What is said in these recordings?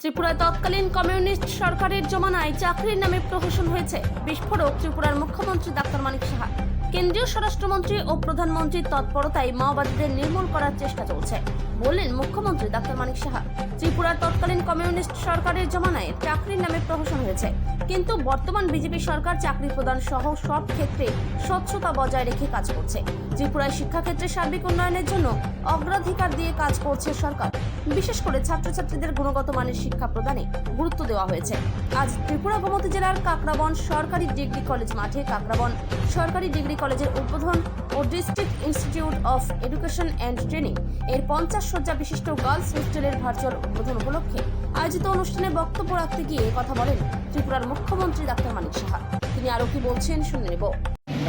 ত্রিপুরায় তৎকালীন কমিউনিস্ট সরকারের জমানায় চাকরির নামে প্রহসন হয়েছে। বিস্ফোরক ত্রিপুরার মুখ্যমন্ত্রী ডাক্তার মানিক সাহা। কেন্দ্রীয় স্বরাষ্ট্রমন্ত্রী ও প্রধানমন্ত্রীর তৎপরতায় মাওবাদীদের নির্মূল করার চেষ্টা চলছে, বললেন মুখ্যমন্ত্রী ডাক্তার মানিক সাহা। ত্রিপুরার তৎকালীন কমিউনিস্ট সরকারের জমানায় চাকরির নামে প্রহসন হয়েছে, কিন্তু বর্তমান বিজেপি সরকার চাকরি প্রদান সহ সব ক্ষেত্রে স্বচ্ছতা বজায় রেখে কাজ করছে। ত্রিপুরায় শিক্ষাক্ষেত্রে সার্বিক উন্নয়নের জন্য অগ্রাধিকার দিয়ে কাজ করছে সরকার। বিশেষ করে ছাত্রছাত্রীদের গুণগত মানের শিক্ষা প্রদানে গুরুত্ব দেওয়া হয়েছে। আজ ত্রিপুরা গোমতী জেলার কাকরাবন সরকারি ডিগ্রি কলেজ মাঠে কাকরাবন সরকারি ডিগ্রি কলেজের উদ্বোধন ও district institute of education and training. এর পঞ্চাশ শয্যা বিশিষ্ট গার্লস হোস্টেলের ভার্চুয়াল উদ্বোধন উপলক্ষে আয়োজিত অনুষ্ঠানে বক্তব্য রাখতে গিয়ে কথা বলেন ত্রিপুরার মুখ্যমন্ত্রী ডাক্তার মানিক সাহা। তিনি আরও কি বলছেন শুনে নেব।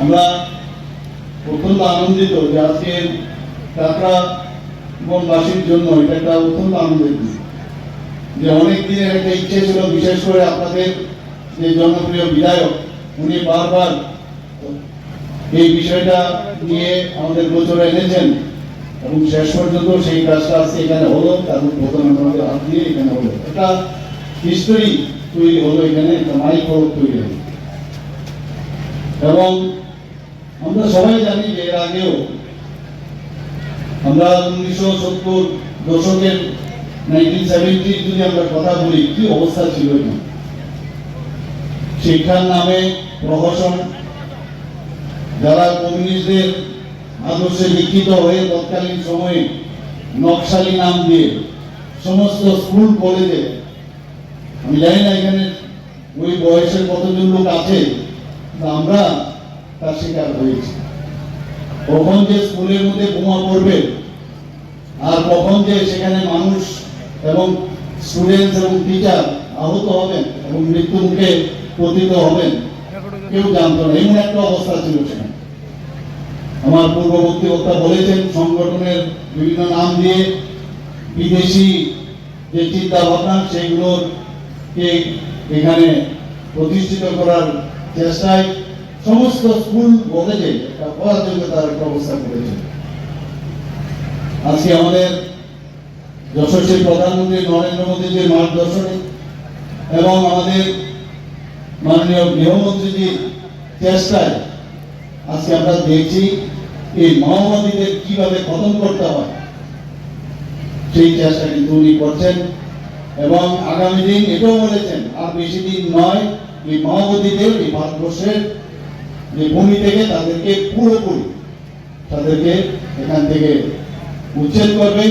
আমরা অত্যন্ত আনন্দিত যে আজকে কাকড়া বনবাসীর জন্য এটা একটা অত্যন্ত আনন্দের যে অনেক দিনের একটা ইচ্ছে ছিল, বিশেষ করে আপনাদের যে জনপ্রিয় বিধায়ক, উনি বারবার এই বিষয়টা নিয়ে আমাদের গোচরে এনেছেন এবং শেষ পর্যন্ত সেই কাজটা আজকে এখানে হলো, তার প্রথমে আমাদের হাত দিয়ে এখানে হলো। একটা হিস্টোরি তৈরি হলো এখানে, একটা মাইল ফলক তৈরি হলো। এবং আমরা সবাই জানি যে এর আগেও আমরা উনিশশো সত্তর দশকের নাইনটিন সেভেন্টি যদি আমরা কথা বলি, কি অবস্থা ছিল শিক্ষার নামে প্রহসন যারা কমিউনিস্টদের আদর্শে লিখিত হয়ে তৎকালীন সময়ে নকশালি নাম দিয়ে সমস্ত স্কুল, কলেজে, আমি জানি না এখানে ওই বয়সের কতজন লোক আছে আমরা তার শিকার হয়েছি। কখন যে স্কুলের মধ্যে বোমা পড়বে, আর কখন যে সেখানে মানুষ এবং স্টুডেন্টস এবং টিচার আহত হবেন এবং মৃত্যু মুখে পতিত হবেন, কেউ জানতো না। এমন একটা অবস্থা ছিল সেখানে। আমার পূর্ববর্তী বক্তা বলেছেন, সংগঠনের বিভিন্ন নাম দিয়ে বিদেশি যে চিন্তা ভাবনা সেগুলোকে এখানে প্রতিষ্ঠিত করার চেষ্টায় সমস্ত স্কুল কলেজে একটা অরাজকতার একটা অবস্থা করেছে। আজকে আমাদের যশস্বী প্রধানমন্ত্রী নরেন্দ্র মোদীজির মার্গদর্শনে এবং আমাদের মাননীয় গৃহমন্ত্রীজির চেষ্টায় আজকে আমরা দেখছি এই মাওবাদীদের কীভাবে খতম করতে হয়। সেই চেষ্টা কিন্তু উনি করছেন এবং আগামী দিন এটাও বলেছেন, আর বেশি দিন নয়, এই মাওবাদীদের এই ভারতবর্ষের যে ভূমি থেকে তাদেরকে পুরোপুরি তাদেরকে এখান থেকে উচ্ছেদ করবে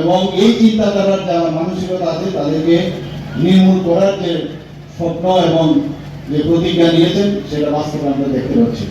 এবং এই চিন্তাধারার যারা মানসিকতা আছে তাদেরকে নির্মূল করার যে স্বপ্ন এবং যে প্রতিজ্ঞা নিয়েছেন, সেটা বাস্তবে আমরা দেখতে পাচ্ছি।